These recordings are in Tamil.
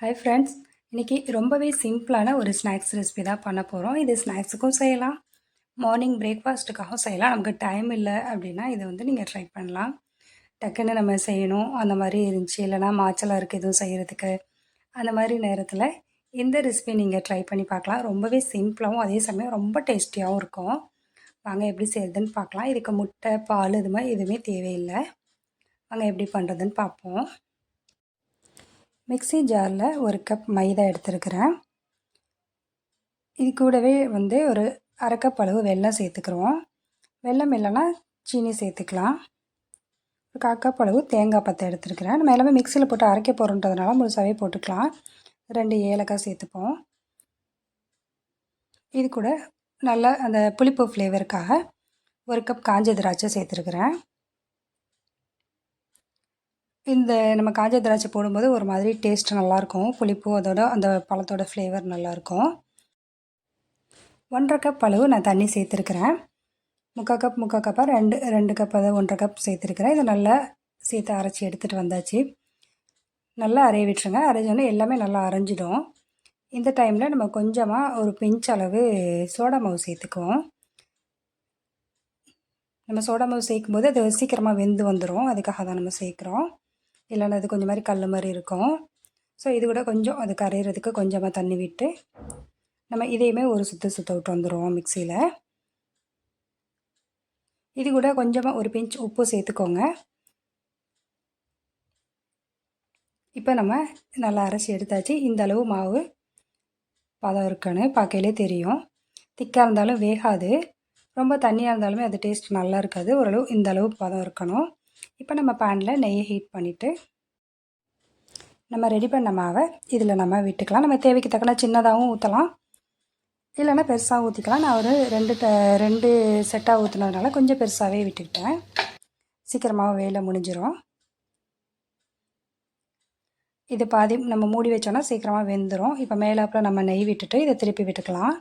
ஹாய் ஃப்ரெண்ட்ஸ் இன்றைக்கி ரொம்பவே சிம்பிளான ஒரு ஸ்நாக்ஸ் ரெசிபி தான் பண்ண போகிறோம் இது ஸ்நாக்ஸுக்கும் செய்யலாம். மார்னிங் பிரேக்ஃபாஸ்ட்டுக்காகவும் செய்யலாம். நமக்கு டைம் இல்லை அப்படின்னா இதை வந்து நீங்கள் ட்ரை பண்ணலாம். டக்குன்னு நம்ம செய்யணும். அந்த மாதிரி இருந்துச்சு. இல்லைனா மாச்சலாக இருக்குது எதுவும் செய்கிறதுக்கு அந்த மாதிரி நேரத்தில் இந்த ரெசிபி நீங்கள் ட்ரை பண்ணி பார்க்கலாம். ரொம்பவே சிம்பிளாகவும் அதே சமயம் ரொம்ப டேஸ்டியாகவும் இருக்கும். வாங்க எப்படி செய்கிறதுன்னு பார்க்கலாம். இதுக்கு முட்டை பால் இது மாதிரி எதுவுமே தேவையில்லை. வாங்க எப்படி பண்ணுறதுன்னு பார்ப்போம். மிக்ஸி ஜாரில் ஒரு கப் மைதா எடுத்துருக்கிறேன். இது கூடவே வந்து ஒரு அரை கப் அளவு வெல்லம் சேர்த்துக்கிறோம். வெல்லம் இல்லைன்னா சீனி சேர்த்துக்கலாம். ஒரு கால் கப் அளவு தேங்காய் பத்தை எடுத்துருக்கிறேன். நம்ம எல்லாமே மிக்சியில் போட்டு அரைக்க போகிறோன்றதுனால முழுசாகவே போட்டுக்கலாம். ரெண்டு ஏலக்காய் சேர்த்துப்போம். இது கூட நல்லா அந்த புளிப்பு ஃப்ளேவருக்காக ஒரு கப் காஞ்ச திராட்சை சேர்த்துருக்குறேன். இந்த நம்ம காஞ்ச திராட்சை போடும்போது ஒரு மாதிரி டேஸ்ட் நல்லாயிருக்கும். புளிப்பு அதோட அந்த பழத்தோட ஃப்ளேவர் நல்லாயிருக்கும். ஒன்றரை கப் அளவு நான் தண்ணி சேர்த்துருக்குறேன். முக்கால் கப் முக்கால் கப்பாக ரெண்டு ரெண்டு கப் அதை ஒன்றரை கப் சேர்த்துருக்குறேன். இதை நல்லா சேர்த்து அரைச்சி எடுத்துகிட்டு வந்தாச்சு. நல்லா அரைய விட்டுருங்க. அரைஞ்சோன்னே எல்லாமே நல்லா அரைஞ்சிடும். இந்த டைமில் நம்ம கொஞ்சமாக ஒரு பிஞ்ச் அளவு சோடா மாவு சேர்த்துக்குவோம். நம்ம சோடா மாவு சேர்க்கும்போது அது சீக்கிரமாக வெந்து வந்துடும் அதுக்காக தான் நம்ம சேர்க்குறோம். இல்லைன்னா அது கொஞ்சம் மாதிரி கல் மாதிரி இருக்கும். ஸோ இது கூட கொஞ்சம் அது கரையிறதுக்கு கொஞ்சமாக தண்ணி விட்டு நம்ம இதையுமே ஒரு சுற்று சுற்ற விட்டு வந்துடுவோம் மிக்சியில். இது கூட கொஞ்சமாக ஒரு பிஞ்ச் உப்பு சேர்த்துக்கோங்க. இப்போ நம்ம நல்லா அரைச்சி எடுத்தாச்சு. இந்த அளவு மாவு பதம் இருக்குன்னு பார்க்கையிலே தெரியும். திக்காக இருந்தாலும் வேகாது. ரொம்ப தண்ணியாக இருந்தாலுமே அது டேஸ்ட் நல்லா இருக்காது. ஓரளவு இந்த அளவு பதம் இருக்கணும். இப்போ நம்ம பேனில் நெய்யை ஹீட் பண்ணிவிட்டு நம்ம ரெடி பண்ண மாவை இதில் நம்ம விட்டுக்கலாம். நம்ம தேவைக்கு தக்கன சின்னதாகவும் ஊற்றலாம் இல்லைன்னா பெருசாக ஊற்றிக்கலாம் நான் ஒரு ரெண்டு ட ரெண்டு செட்டாக ஊற்றுனதுனால கொஞ்சம் பெருசாகவே விட்டுக்கிட்டேன். சீக்கிரமாக வேலை முடிஞ்சிடும் இது பாதி நம்ம மூடி வச்சோன்னா சீக்கிரமாக வெந்துடும் இப்போ மேலாப்பில் நம்ம நெய் விட்டுட்டு இதை திருப்பி விட்டுக்கலாம்.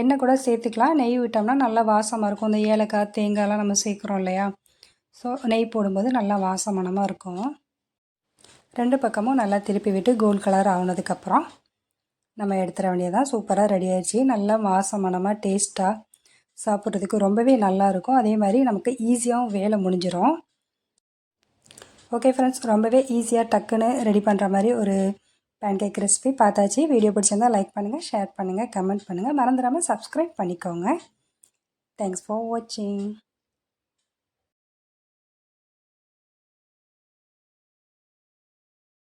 எண்ணெய் கூட சேர்த்துக்கலாம். நெய் விட்டோம்னா நல்லா வாசமாக இருக்கும். இந்த ஏலக்காய் தேங்காய்லாம் நம்ம சேர்க்குறோம் இல்லையா? ஸோ நெய் போடும்போது நல்லா வாசமானமாக இருக்கும். ரெண்டு பக்கமும் நல்லா திருப்பி விட்டு கோல்ட் கலர் ஆனதுக்கப்புறம் நம்ம எடுத்துட வேண்டியதான் சூப்பராக ரெடி ஆயிடுச்சு. நல்லா வாசமானமாக டேஸ்ட்டாக சாப்பிட்றதுக்கு ரொம்பவே நல்லாயிருக்கும் அதே மாதிரி நமக்கு ஈஸியாகவும் வேலை முடிஞ்சிடும் ஓகே ஃப்ரெண்ட்ஸ் ரொம்பவே ஈஸியாக டக்குன்னு ரெடி பண்ணுற மாதிரி ஒரு பேன்கேக் ரெசிபி பார்த்தாச்சு. வீடியோ பிடிச்சிருந்தால் லைக் பண்ணுங்கள் ஷேர் பண்ணுங்கள் கமெண்ட் பண்ணுங்கள் மறந்துடாமல் சப்ஸ்கிரைப் பண்ணிக்கோங்க. தேங்க்ஸ் ஃபார் வாட்சிங்